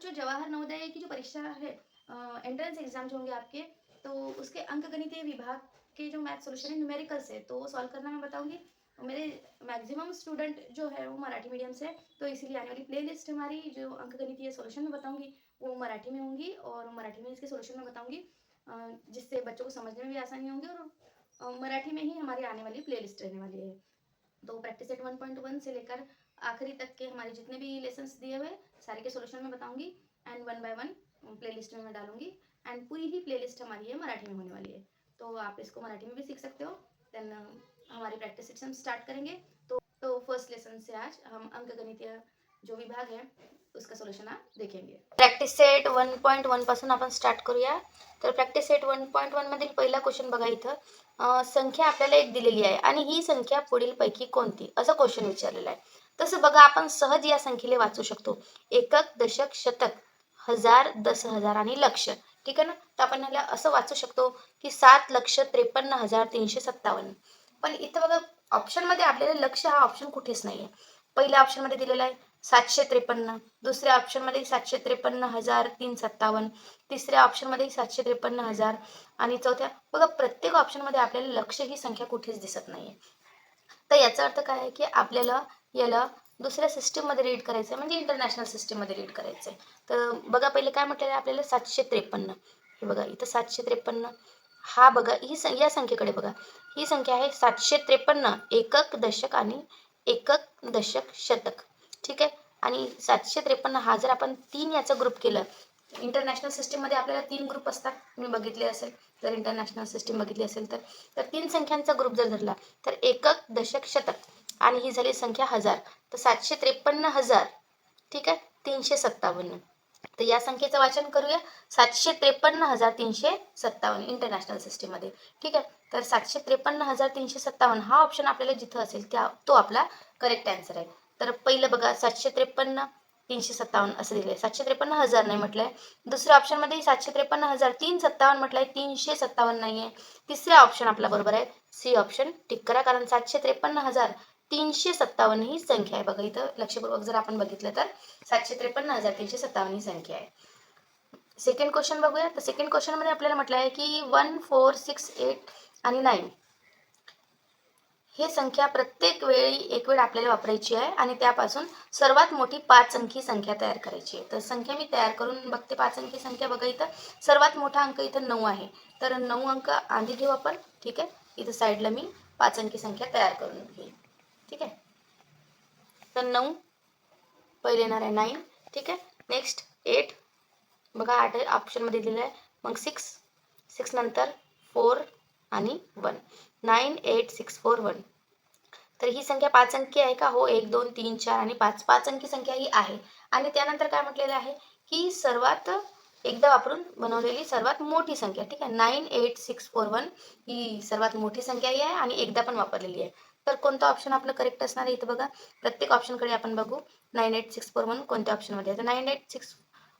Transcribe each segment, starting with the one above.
बच्चों जवाहर नवोदय की जो परीक्षा है एंट्रेंस एग्ज़ाम जो होंगे आपके तो उसके अंकगणितीय विभाग के जो मैथ सोल्यूशन है न्यूमेरिकल्स है तो वो सॉल्व करना मैं बताऊँगी। मेरे मैक्सिमम स्टूडेंट जो है, वो मराठी मीडियम से तो इसीलिए आने वाली प्लेलिस्ट हमारी जो अंकगणितीय सोल्यूशन में बताऊँगी, वो मराठी में होंगी, और मराठी में इसके सोल्यूशन में बताऊँगी जिससे बच्चों को समझने में भी आसानी होंगी, और मराठी में ही हमारी आने वाली प्लेलिस्ट रहने वाली है। तो प्रैक्टिस सेट 1.1 से लेकर आखिरी तक के हमारे जितने भी लेसन दिए हुए सारे के सोल्यूशन में बताऊँगी and one by one playlist में मैं डालूँगी एंड पूरी ही प्लेलिस्ट हमारी है मराठी में होने वाली है। तो आप इसको मराठी में भी सीख सकते हो। देन हमारी प्रैक्टिस सेट से हम स्टार्ट करेंगे। तो तो फ़र्स्ट लेसन से आज हम अंकगणितीय जो विभाग है उसका सोल्यूशन आप देखेंगे। Practice set one point one पासून आपण स्टार्ट करूया। तर practice set one point one मधील पहिला क्वेश्चन बघा अं, संख्या आपल्याला एक दिलेली आहे आणि ही संख्या पुढील पैकी कोणती क्वेश्चन विचारलेलं आहे. तसं बघा आपण सहज या संख्येला वाचू शकतो. एकक दशक शतक हजार दस हजार आणि लक्ष. ठीक आहे ना? तर आपण ह्याला असं वाचू शकतो की सात लक्ष त्रेपन्न हजार तीनशे सत्तावन्न. पण इथं बघा ऑप्शनमध्ये आपल्याला लक्ष हा ऑप्शन कुठेच नाही आहे पहिल्या ऑप्शनमध्ये दिलेला आहे सातशे त्रेपन्न. दुसऱ्या ऑप्शनमध्ये सातशे त्रेपन्न हजार तीन सत्तावन्न. तिसऱ्या ऑप्शनमध्ये सातशे त्रेपन्न हजार. आणि चौथ्या बघा प्रत्येक ऑप्शनमध्ये आपल्याला लक्ष ही संख्या कुठेच दिसत नाही आहे तर याचा अर्थ काय आहे की आपल्याला याला दुसऱ्या सिस्टीममध्ये रीड करायचं म्हणजे इंटरनॅशनल सिस्टीममध्ये रीड करायचं आहे तर बघा पहिले काय म्हटलेलं आहे आपल्याला? सातशे त्रेपन्न. हे बघा इथं सातशे त्रेपन्न. हा बघा ही सं या संख्येकडे बघा. ही संख्या आहे सातशे त्रेपन्न एकक दशक आणि एकक दशक शतक. ठीक आहे? आणि सातशे त्रेपन्न हा जर आपण तीन याचं ग्रुप केलं इंटरनॅशनल सिस्टीममध्ये आपल्याला तीन ग्रुप असतात. मी बघितले असेल जर इंटरनॅशनल सिस्टीम बघितली असेल तर. तर तीन संख्यांचा ग्रुप जर धरला तर एकक दशक शतक. आणि ही झाली संख्या हजार. तर सातशे त्रेपन्न हजार. ठीक आहे? तीनशे सत्तावन्न. तर या संख्येचं वाचन करूया. सातशे त्रेपन्न हजार तीनशे सत्तावन्न इंटरनॅशनल सिस्टीममध्ये ठीक आहे? तर सातशे त्रेपन्न हजार तीनशे सत्तावन्न हा ऑप्शन आपल्याला जिथं असेल त्या तो आपला करेक्ट आन्सर आहे. तर पहिलं बघा सातशे त्रेपन्न तीनशे सत्तावन्न असं दिलं आहे सातशे त्रेपन्न हजार नाही म्हटलं आहे दुसऱ्या ऑप्शनमध्ये सातशे त्रेपन्न हजार तीन सत्तावन्न म्हटलं आहे तीनशे सत्तावन्न नाही आहे ऑप्शन आपला बरोबर आहे. सी ऑप्शन टिक करा. कारण सातशे त्रेपन्न हजार तीनशे सत्तावन्न ही संख्या आहे. बघा इथं लक्षपूर्वक जर आपण बघितलं तर सातशे त्रेपन्न हजार तीनशे सत्तावन्न ही संख्या आहे. सेकंड क्वेश्चन बघूया. तर सेकंड क्वेश्चनमध्ये आपल्याला म्हटलं आहे की वन फोर सिक्स एट आणि नाईन हे संख्या प्रत्येक वेळी एक वेळ आपल्याला वापरायची आहे आणि त्यापासून सर्वात मोठी पाच अंकी संख्या तयार करायची आहे. तर संख्या मी तयार करून बघते. पाच अंकी संख्या बघा इथं. सर्वात मोठा अंक इथं नऊ आहे. तर नऊ अंक आधी घेऊ आपण. ठीक आहे? इथं साईडला मी पाच अंकी संख्या तयार करून घेईन ठीक आहे? तर नऊ पहिले येणार आहे नाईन ठीक आहे? नेक्स्ट एट बघा आठ ऑप्शनमध्ये दिलेलं आहे. मग सिक्स सिक्स नंतर फोर आणि one nine eight six four one तर ही संख्या पाच अंकी आहे का? हो एक दोन तीन चार आणि पाच. पाच अंकी संख्या ही आहे. आणि त्यानंतर काय म्हटलेलं आहे? की सर्वात एकदा वापरून बनवलेली सर्वात मोठी संख्या ठीक आहे? Nine eight six four one ही सर्वात मोठी संख्या ही आहे आणि एकदा पण वापरलेली आहे. तर कोणतं ऑप्शन आपलं करेक्ट असणार आहे इथं बघा? प्रत्येक ऑप्शनकडे आपण बघू. Nine eight six four one कोणत्या ऑप्शनमध्ये आहे? तर nine eight six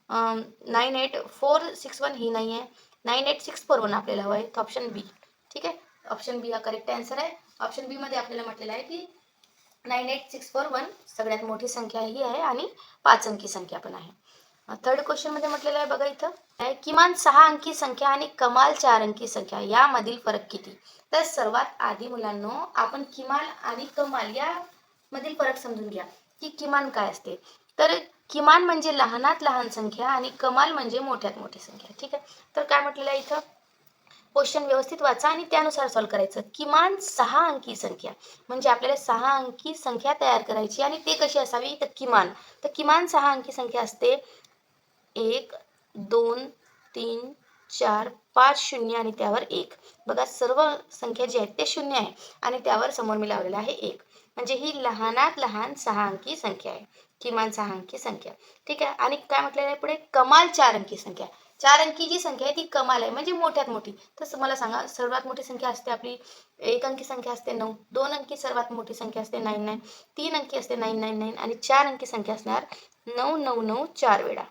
nine eight four six one ही नाही आहे nine eight six four one आपल्याला हवं आहे. तर ऑप्शन बी ठीक आहे? ऑप्शन बी हा करेक्ट आन्सर आहे. ऑप्शन बीमध्ये आपल्याला म्हटलेलं आहे की nine eight six four one सगळ्यात मोठी संख्या ही आहे आणि पाच अंकी संख्या पण आहे. थर्ड क्वेश्चनमध्ये म्हटलेलं आहे बघा इथं. किमान सहा अंकी संख्या आणि कमाल चार अंकी संख्या यामधील फरक किती? तर सर्वात आधी मुलांनो आपण किमान आणि कमाल या मधील फरक समजून घ्या की किमान काय असते. तर किमान म्हणजे लहानात लहान संख्या आणि कमाल म्हणजे मोठ्यात मोठी संख्या. ठीक आहे? तर काय म्हटलेलं आहे इथं? क्वेश्चन व्यवस्थित वाचा आणि त्यानुसार सॉल्व्ह करायचं. किमान सहा अंकी संख्या म्हणजे आपल्याला सहा अंकी संख्या तयार करायची आणि ते कशी असावी? तर किमान. तर किमान सहा अंकी संख्या असते. एक दोन तीन चार पाच शून्य आणि त्यावर एक. बघा सर्व संख्या जी आहेत ते शून्य आहे. आणि त्यावर समोर मी लावलेलं आहे एक. म्हणजे ही लहानात लहान सहा अंकी संख्या आहे. किमान सहा अंकी संख्या. ठीक आहे? आणि काय म्हटलेलं आहे पुढे? कमाल चार अंकी संख्या. चार अंकी जी संख्या आहे ती कमाल आहे. म्हणजे मोठ्यात मोठी. तसं मला सांगा सर्वात मोठी संख्या असते आपली? एक अंकी संख्या असते नऊ. दोन अंकी सर्वात मोठी संख्या असते नाईन नाईन. तीन अंकी असते नाईन नाईन नाईन. आणि चार अंकी संख्या असणार नऊ नऊ नऊ चार वेळा.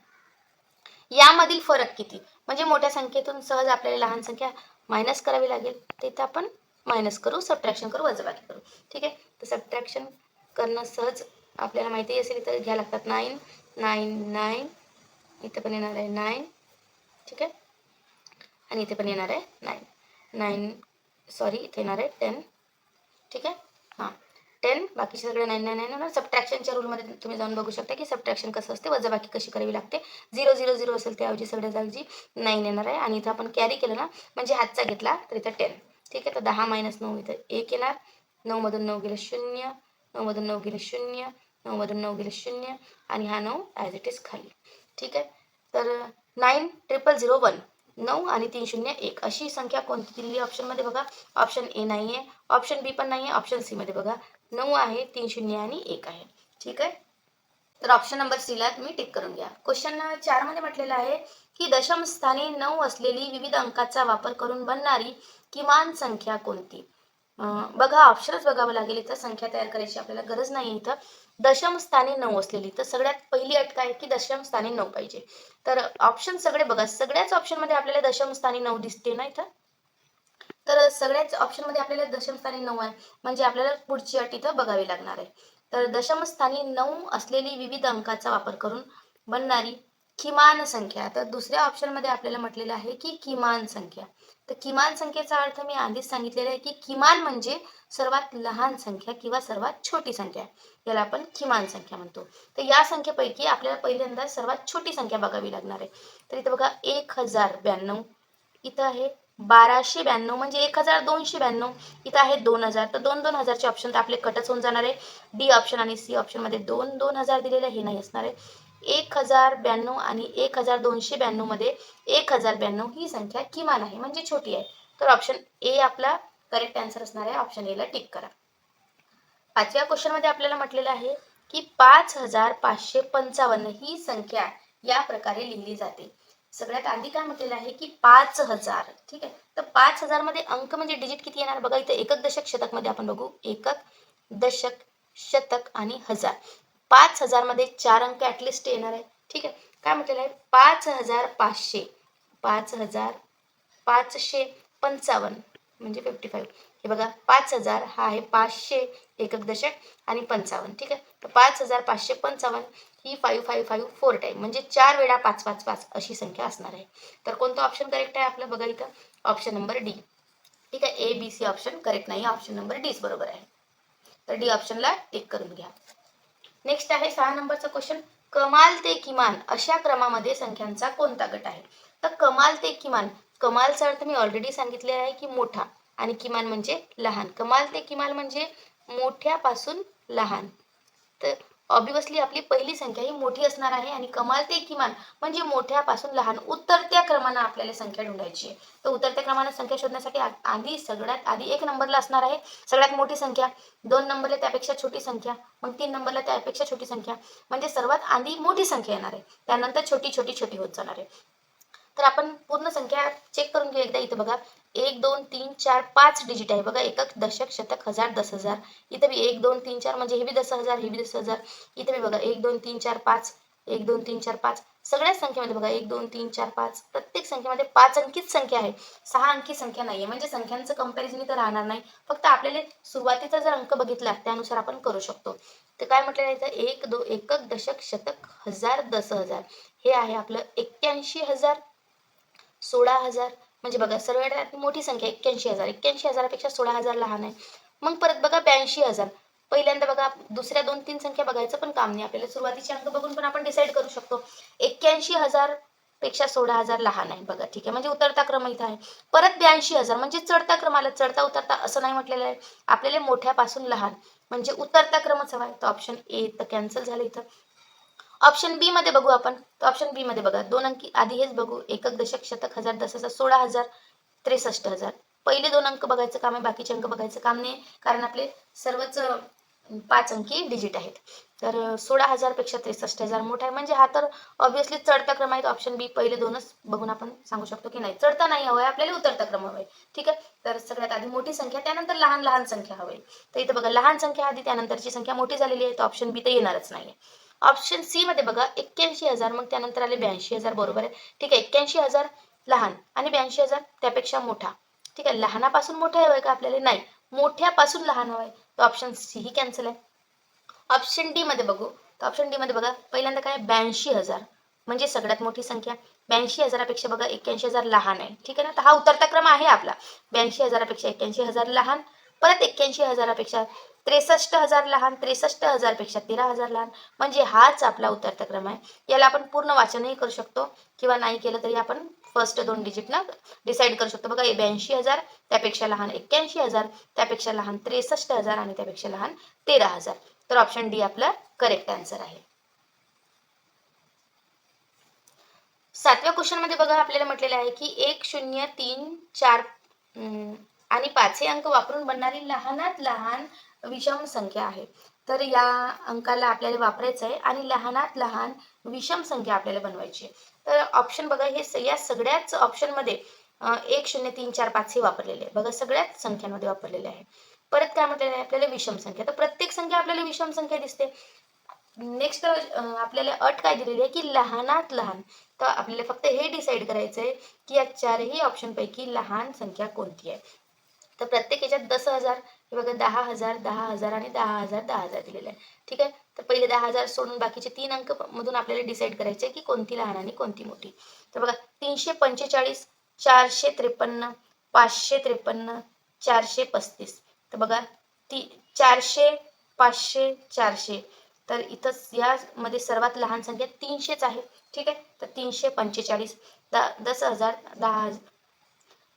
यामधील फरक किती? म्हणजे मोठ्या संख्येतून सहज आपल्याला लहान संख्या मायनस करावी लागेल. तिथे आपण मायनस करू सबट्रॅक्शन करू वजाबाकी करू. ठीक आहे? तर सबट्रॅक्शन करणं सहज आपल्याला माहिती असेल तर घ्या लागतात नाईन नाईन नाईन इथं पण येणार आहे नाईन ठीक आहे? आणि इथे पण येणार आहे नाईन नाईन सॉरी इथे येणार आहे टेन ठीक आहे? हां. टेन बाकीचे सगळे नाईन नाईन नाईन होणार सबट्रॅक्शनच्या रूलमध्ये तुम्ही जाऊन बघू शकता की सबट्रॅक्शन कसं असते वजाबाकी कशी करावी लागते. झिरो झिरो झिरो असेल त्याऐवजी सगळ्या जागी नाईन येणार आहे. आणि इथं आपण कॅरी केलं ना म्हणजे हातचा घेतला तर इथं टेन ठीक आहे तर दहा मायनस नऊ इथं एक येणार. नऊमधून नऊ गेलं शून्य नऊमधून नऊ गेलं शून्य नऊमधून नऊ गेलं शून्य आणि हा नऊ ॲज इट इज खाली. ठीक आहे तर नाईन ट्रिपल झिरो वन नऊ आणि तीन शून्य एक. अशी संख्या कोणती दिलेली ऑप्शनमध्ये बघा. ऑप्शन ए नाही आहे ऑप्शन बी पण नाही आहे ऑप्शन सीमध्ये बघा. नऊ आहे तीन शून्य आणि एक आहे. ठीक आहे? तर ऑप्शन नंबर सीला तुम्ही टिक करून घ्या. क्वेश्चन चारमध्ये म्हटलेलं आहे की दशम स्थानी नऊ असलेली विविध अंकाचा वापर करून बनणारी किमान संख्या कोणती? बघा ऑप्शनच बघावं लागेल इथं. संख्या तयार करायची आपल्याला गरज नाही इथं. दशम स्थानी नऊ असलेली. तर सगळ्यात पहिली अट काय आहे की दशम स्थानी नऊ पाहिजे. तर ऑप्शन सगळे बघा. सगळ्याच ऑप्शनमध्ये आपल्याला दशम स्थानी नऊ दिसते ना इथं? तर सगळ्याच ऑप्शनमध्ये आपल्याला दशमस्थानी नऊ आहे. म्हणजे आपल्याला पुढची अट इथं बघावी लागणार आहे. तर दशमस्थानी नऊ असलेली विविध अंकाचा वापर करून बनणारी किमान संख्या. तर दुसऱ्या ऑप्शनमध्ये आपल्याला म्हटलेलं आहे की किमान संख्या. तर किमान संख्येचा अर्थ मी आधीच सांगितलेला आहे की किमान म्हणजे सर्वात लहान संख्या किंवा सर्वात छोटी संख्या. याला आपण किमान संख्या म्हणतो. तर या संख्येपैकी आपल्याला पहिल्यांदा सर्वात छोटी संख्या बघावी लागणार आहे. तर इथं बघा एक हजार ब्याण्णव. इथं आहे बाराशे ब्याण्णव म्हणजे एक हजार दोनशे ब्याण्णव. इथं आहे दोन हजार. तर दोन दोन हजारचे ऑप्शन तर आपले कटच होऊन जाणार आहे. डी ऑप्शन आणि सी ऑप्शनमध्ये दोन दोन हजार दिलेले हे नाही असणार आहे. एक हजार ब्याण्णव आणि एक हजार दोनशे ब्याण्णवमध्ये एक हजार ब्याण्णव ही संख्या किमान आहे. म्हणजे छोटी आहे. तर ऑप्शन ए आपला करेक्ट आन्सर असणार आहे. ऑप्शन एला टिक करा. पाचव्या क्वेश्चनमध्ये आपल्याला म्हटलेलं आहे की पाच हजार पाचशे पंचावन्न ही संख्या या प्रकारे लिहिली जाते. सगळ्यात आधी काय म्हटलेलं आहे की पाच हजार. ठीक आहे? तर पाच हजारमध्ये अंक म्हणजे डिजिट किती येणार? बघा इथं एकक दशक शतकमध्ये आपण बघू. एकक दशक शतक आणि हजार. पाच हजारमध्ये चार अंक ऍटलिस्ट येणार आहे. ठीक आहे? काय म्हटलेलं आहे? पाच हजार पाचशे. पाच हजार पाचशे पंचावन्न. म्हणजे फिफ्टी फाईव्ह हे बघा पाच हजार हा आहे पाचशे एकक दशक आणि पंचावन्न ठीक आहे? तर पाच हजार पाचशे पंचावन्न ही five five five four time म्हणजे चार वेळा पाच पाच पाच अशी संख्या असणार आहे. तर कोणतं ऑप्शन करेक्ट आहे आपलं? बघा इथं. ऑप्शन नंबर डी ठीक आहे? A B C option correct नाही. ऑप्शन नंबर डीच बरोबर आहे. तर डी ऑप्शनला टिक करून घ्या. नेक्स्ट आहे सहा नंबरचा क्वेश्चन कमाल ते किमान अशा क्रमामध्ये संख्यांचा कोणता गट आहे? तर कमाल ते किमान कमालचा अर्थ मी ऑलरेडी सांगितले आहे की मोठा आणि किमान म्हणजे लहान. कमाल ते किमान म्हणजे मोठ्यापासून लहान. तर ऑब्विसली आपली पहिली संख्या ही मोठी असणार आहे आणि कमाल ते किमान म्हणजे मोठ्यापासून लहान. उतरत्या क्रमानं आपल्याला संख्या ढूंढायची आहे. तर उतरत्या क्रमानं संख्या शोधण्यासाठी आधी सगळ्यात आधी एक नंबरला असणार आहे. सगळ्यात मोठी संख्या दोन नंबरला त्यापेक्षा छोटी संख्या मग तीन नंबरला त्यापेक्षा छोटी संख्या. म्हणजे सर्वात आधी मोठी संख्या येणार आहे. त्यानंतर छोटी छोटी छोटी होत जाणार आहे. तर आपण पूर्ण संख्या चेक करून घेऊ एकदा इथं बघा. एक दोन तीन चार पाच डिजिट आहे. बघा एकक दशक शतक हजार दस हजार. इथं बी एक दोन तीन चार म्हणजे हे बी दस हजार हे बी दस हजार. इथं बी बघा एक दोन तीन चार पाच एक दोन तीन चार पाच. सगळ्याच संख्येमध्ये बघा एक दोन तीन चार पाच. प्रत्येक संख्येमध्ये पाच अंकीच संख्या आहे. सहा अंकी संख्या नाही आहे म्हणजे संख्यांचं कंपॅरिझन इथं राहणार नाही. फक्त आपल्याला सुरुवातीचा जर अंक बघितला त्यानुसार आपण करू शकतो. तर काय म्हटलं आहे इथं एक दो एकक दशक शतक हजार दस हजार. हे आहे आपलं एक्क्याऐंशी हजार. सोळा हजार. म्हणजे बघा सर्वात मोठी संख्या एक्क्याऐंशी हजार. एक्क्याऐंशी हजारापेक्षा सोळा हजार लहान आहे. मग परत बघा ब्याऐंशी हजार. पहिल्यांदा बघा दुसऱ्या दोन तीन संख्या बघायचं पण काम नाही. आपल्याला सुरुवातीचे अंक बघून पण आपण डिसाईड करू शकतो. एक्क्याऐंशी हजारपेक्षा सोळा हजार लहान आहे. बघा ठीक आहे. म्हणजे उतरता क्रम इथं आहे. परत ब्याऐंशी हजार. म्हणजे चढता क्रमाला चढता उतरता असं नाही म्हटलेलं आहे. आपल्याला मोठ्यापासून लहान. म्हणजे उतरता क्रमच हवा आहे. तर ऑप्शन ए तर कॅन्सल झालं इथं. ऑप्शन बी मध्ये बघू आपण. तर ऑप्शन बी मध्ये बघा. दोन अंकी आधी हेच बघू. एकक दशक शतक हजार दस हजार सोळा हजार त्रेसष्ट हजार. पहिले दोन अंक बघायचं काम आहे. बाकीचे अंक बघायचं काम नाही. कारण आपले सर्वच पाच अंकी डिजिट आहेत. तर सोळा हजारपेक्षा त्रेसष्ट हजार मोठा आहे. म्हणजे हा तर ऑब्व्हियसली चढता क्रम आहे. ऑप्शन बी पहिले दोनच बघून आपण सांगू शकतो की नाही. चढता नाही हवं आहे आपल्याला उतरता क्रम हवाय. आहे ठीक आहे? तर सगळ्यात आधी मोठी संख्या त्यानंतर लहान लहान संख्या हवी तर इथं बघा लहान संख्या आधी त्यानंतरची संख्या मोठी झालेली आहे. तर ऑप्शन बी तर येणारच नाही ऑप्शन सी मध्ये बघा एक्क्याऐंशी हजार मग त्यानंतर आले ब्याऐंशी हजार बरोबर आहे. ठीक आहे एक्क्याऐंशी हजार लहान आणि ब्याऐंशी हजार त्यापेक्षा मोठा. ठीक आहे लहानापासून मोठा हवाय का आपल्याला? नाही. मोठ्यापासून लहान हवाय तर ऑप्शन सी ही कॅन्सल आहे. ऑप्शन डी मध्ये बघू. तर ऑप्शन डी मध्ये बघा पहिल्यांदा काय ब्याऐंशी हजार. म्हणजे सगळ्यात मोठी संख्या. ब्याऐंशी हजारापेक्षा बघा एक्क्याऐंशी हजार लहान आहे. ठीक आहे ना? तर हा उतरता क्रम आहे आपला. ब्याऐंशी हजारापेक्षा एक्क्याऐंशी हजार लहान परत एक्क्याऐंशी हजारापेक्षा त्रेसष्ट हजार लहान त्रेसष्ट हजारपेक्षा तेरा हजार लहान. म्हणजे हाच आपला उतरता क्रम आहे. याला आपण पूर्ण वाचनही करू शकतो. किंवा नाही केलं तरी आपण फर्स्ट दोन डिजिटला डिसाईड करू शकतो. बघा ब्याऐंशी हजार त्यापेक्षा लहान एक्क्याऐंशी हजार त्यापेक्षा लहान त्रेसष्ट हजार आणि त्यापेक्षा लहान तेरा हजार. तर ऑप्शन डी आपला करेक्ट आन्सर आहे. सातव्या क्वेश्चनमध्ये बघा आपल्याला म्हटलेलं आहे की एक शून्य तीन चार अं, आणि पाच हे अंक वापरून बनणारी लहानात लहान विषम संख्या आहे. तर या अंकाला आपल्याला वापरायचं आहे आणि लहानात लहान विषम संख्या आपल्याला बनवायची आहे. तर ऑप्शन बघा हे या सगळ्याच ऑप्शनमध्ये एक शून्य तीन चार पाच हे वापरलेले आहे. बघा सगळ्याच संख्यांमध्ये वापरलेले आहे. परत काय म्हटलेलं आहे आपल्याला? विषम संख्या. तर प्रत्येक संख्या आपल्याला विषम संख्या दिसते. नेक्स्ट आपल्याला अट काय दिलेली आहे की लहानात लहान. तर आपल्याला फक्त हे डिसाईड करायचं आहे की या चारही ऑप्शन पैकी लहान संख्या कोणती आहे? तर प्रत्येक याच्यात दस हजार हे बघा दहा हजार दहा हजार आणि दहा हजार दहा हजार दिलेले आहे. ठीक आहे? तर पहिले दहा हजार सोडून बाकीचे तीन अंक मधून आपल्याला डिसाईड करायचे आहे की कोणती लहान आणि कोणती मोठी. तर बघा तीनशे पंचेचाळीस चारशे त्रेपन्न पाचशे त्रेपन्न चारशे पस्तीस. तर बघा ती चारशे पाचशे चारशे. तर इथं यामध्ये सर्वात लहान संख्या तीनशेच आहे. ठीक आहे? तर तीनशे पंचेचाळीस दा दस हजार दहा हजार.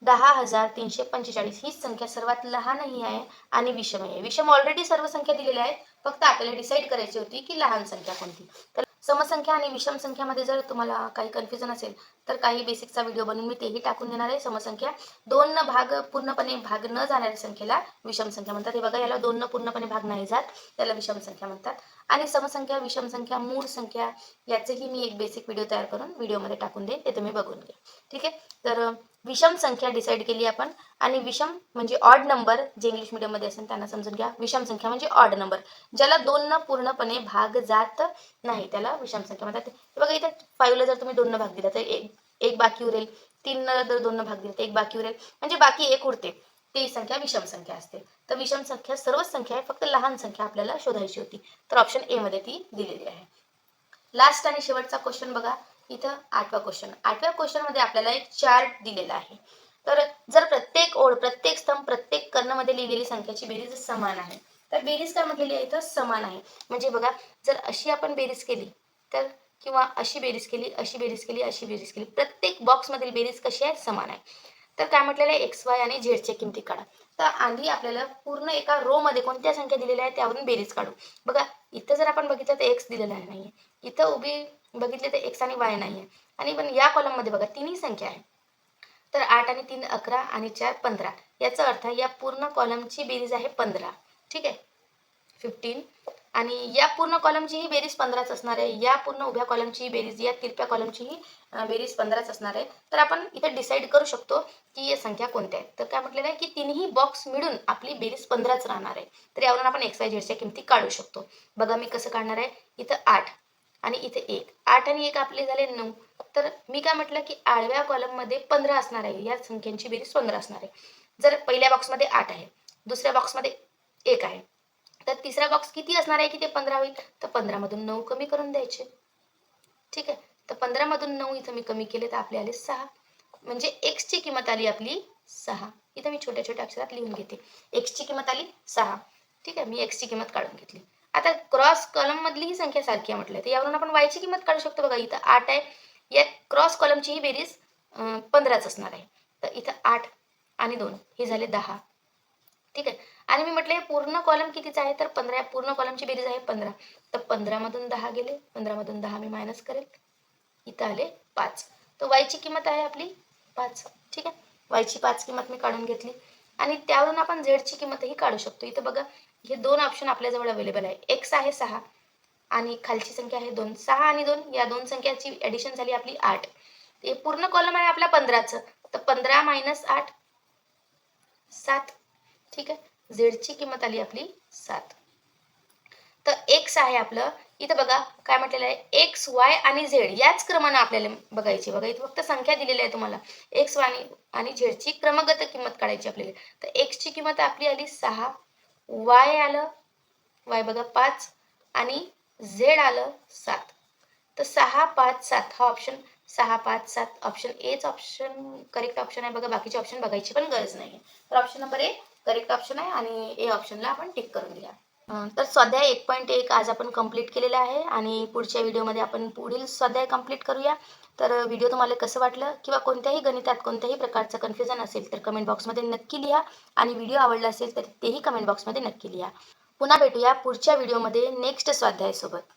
दहा हजार तीनशे पंचेचाळीस ही संख्या सर्वात लहानही आहे आणि विषम आहे. विषम ऑलरेडी सर्व संख्या दिलेल्या आहेत. फक्त आपल्याला डिसाईड करायची होती की लहान संख्या कोणती. तर समसंख्या आणि विषम संख्यामध्ये जर तुम्हाला काही कन्फ्युजन असेल तर काही बेसिकचा व्हिडिओ बनवून मी तेही टाकून देणार आहे. समसंख्या दोन न भाग पूर्णपणे भाग न जाणाऱ्या संख्येला विषम संख्या म्हणतात. हे बघा याला दोन न पूर्णपणे भाग नाही जात त्याला विषम संख्या म्हणतात. आणि समसंख्या विषम संख्या मूळ संख्या याचेही मी एक बेसिक व्हिडिओ तयार करून व्हिडिओमध्ये टाकून देईन. ते तुम्ही बघून घ्या. ठीक आहे? तर विषम संख्या डिसाईड केली आपण. आणि विषम म्हणजे ऑड नंबर जे इंग्लिश मीडियममध्ये असेल त्यांना समजून घ्या. विषम संख्या म्हणजे ऑड नंबर ज्याला दोन न पूर्णपणे भाग जात नाही त्याला विषम संख्या म्हणतात. बघा इथे फाईव्हला जर तुम्ही दोन न भाग दिला तर एक एक बाकी उरेल. तीन जर दोन भाग दिले तर एक बाकी उरेल. म्हणजे बाकी एक उरते. ती संख्या विषम संख्या असते. तर विषम संख्या सर्वच संख्या आहे फक्त लहान संख्या आपल्याला शोधायची होती. तर ऑप्शन ए मध्ये ती दिलेली आहे. लास्ट आणि शेवटचा क्वेश्चन बघा. इथं आठवा क्वेश्चन आठव्या क्वेश्चनमध्ये आपल्याला एक चार्ट दिलेला आहे. तर जर प्रत्येक ओळ प्रत्येक स्तंभ प्रत्येक कर्णमध्ये लिहिलेली संख्याची बेरीज समान आहे. तर बेरीज काय म्हटलेली आहे? इथं समान आहे. म्हणजे बघा जर अशी आपण बेरीज केली तर किंवा अशी बेरीज केली अशी बेरीज केली अशी बेरीज केली. प्रत्येक बॉक्समधील बेरीज कशी आहे समान आहे तर काय म्हटलेलं आहे? एक्स वाय आणि झेडच्या किमती काढा. तर आधी आपल्याला पूर्ण एका रो मध्ये कोणत्या संख्या दिलेल्या आहेत त्यावरून बेरीज काढू. बघा इथं जर आपण बघितलं तर एक्स दिलेला आहे. नाहीये. इथं उभी बघितले तर एक्स आणि वाय नाही आहे आणि पण या कॉलममध्ये बघा तिन्ही संख्या आहे तर आठ आणि तीन अकरा आणि चार पंधरा. याचा अर्थ या पूर्ण कॉलमची बेरीज आहे पंधरा. ठीक आहे? फिफ्टीन आणि या पूर्ण कॉलमची ही बेरीज पंधराच असणार आहे. या पूर्ण उभ्या कॉलमची बेरीज या तिरप्या कॉलमची ही बेरीज पंधराच असणार आहे. तर आपण इथे डिसाईड करू शकतो की या संख्या कोणत्या आहेत. तर काय म्हटलेलं आहे की तिन्ही बॉक्स मिळून आपली बेरीज पंधराच राहणार आहे. तर यावरून आपण एक्स वाय झेडच्या किमती काढू शकतो. बघा मी कसं काढणार आहे. इथं आठ आणि इथे एक. आठ आणि एक आपले झाले नऊ. तर मी काय म्हटलं की आडव्या कॉलममध्ये पंधरा असणार आहे. या संख्यांची बेरीज पंधरा असणार आहे. जर पहिल्या बॉक्समध्ये आठ आहे. दुसऱ्या बॉक्समध्ये एक आहे. तर तिसरा बॉक्स किती असणार आहे की ते पंधरा होईल? तर पंधरामधून नऊ कमी करून द्यायचे. ठीक आहे? तर पंधरामधून नऊ इथं मी कमी केले तर आपले आले सहा. म्हणजे एक्सची किंमत आली आपली सहा. इथं मी छोट्या छोट्या अक्षरात लिहून घेते. एक्सची किंमत आली सहा. ठीक आहे? मी एक्सची किंमत काढून घेतली. आता क्रॉस कॉलम मधली ही संख्या सारखी आहे म्हटलं तर यावरून आपण वायची किंमत काढू शकतो बघा. इथं आठ आहे. या क्रॉस कॉलमची ही बेरीज पंधराच असणार आहे. तर इथं आठ आणि दोन. हे झाले दहा. ठीक आहे. आणि मी म्हटलं हे पूर्ण कॉलम कितीचा आहे? तर पंधरा पूर्ण कॉलमची बेरीज आहे पंधरा. तर पंधरामधून दहा गेले. पंधरामधून दहा मी मायनस करेल. इथं आले पाच. तर वायची किंमत आहे आपली पाच. ठीक आहे? वायची पाच किंमत मी काढून घेतली. आणि त्यावरून आपण झेडची किंमतही काढू शकतो. इथं बघा हे दोन ऑप्शन आपल्याजवळ अवेलेबल आहे. एक्स आहे सहा आणि खालची संख्या आहे दोन. सहा आणि दोन या दोन संख्याची ॲडिशन झाली आपली आठ. हे पूर्ण कॉलम आहे आपला पंधराचं. तर पंधरा मायनस आठ सात. ठीक आहे? झेडची किंमत आली आपली सात. तर एक्स आहे आपलं. इथं बघा काय म्हटलेलं आहे? एक्स वाय आणि झेड याच क्रमानं आपल्याला बघायची बघा इथं फक्त संख्या दिलेली आहे तुम्हाला. एक्स वाय आणि झेडची क्रमगत किंमत काढायची आपल्याला. तर एक्सची किंमत आपली आली सहा. वाय आलं वाय बघा पाच. आणि झेड आलं सात. तर सहा पाच सात. हा ऑप्शन सहा पाच सात option H option correct option आहे. बघा बाकीचे ऑप्शन बघायची पण गरज नाही तर option number A correct option आहे आणि ए ऑप्शनला आपण टिक करून दिला. तर स्वाध्याय एक पॉईंट एक आज आपण कंप्लीट केलेला आहे आणि पुढच्या व्हिडिओमध्ये आपण पुढील स्वाध्याय कंप्लीट करूया. तर व्हिडिओ तुम्हाला कसं वाटलं किंवा कोणत्याही गणितात कोणत्याही प्रकारचं कन्फ्युजन असेल तर कमेंट बॉक्समध्ये नक्की लिहा आणि व्हिडिओ आवडला असेल तर तेही कमेंट बॉक्समध्ये नक्की लिहा. पुन्हा भेटूया पुढच्या व्हिडिओमध्ये नेक्स्ट स्वाध्यायासोबत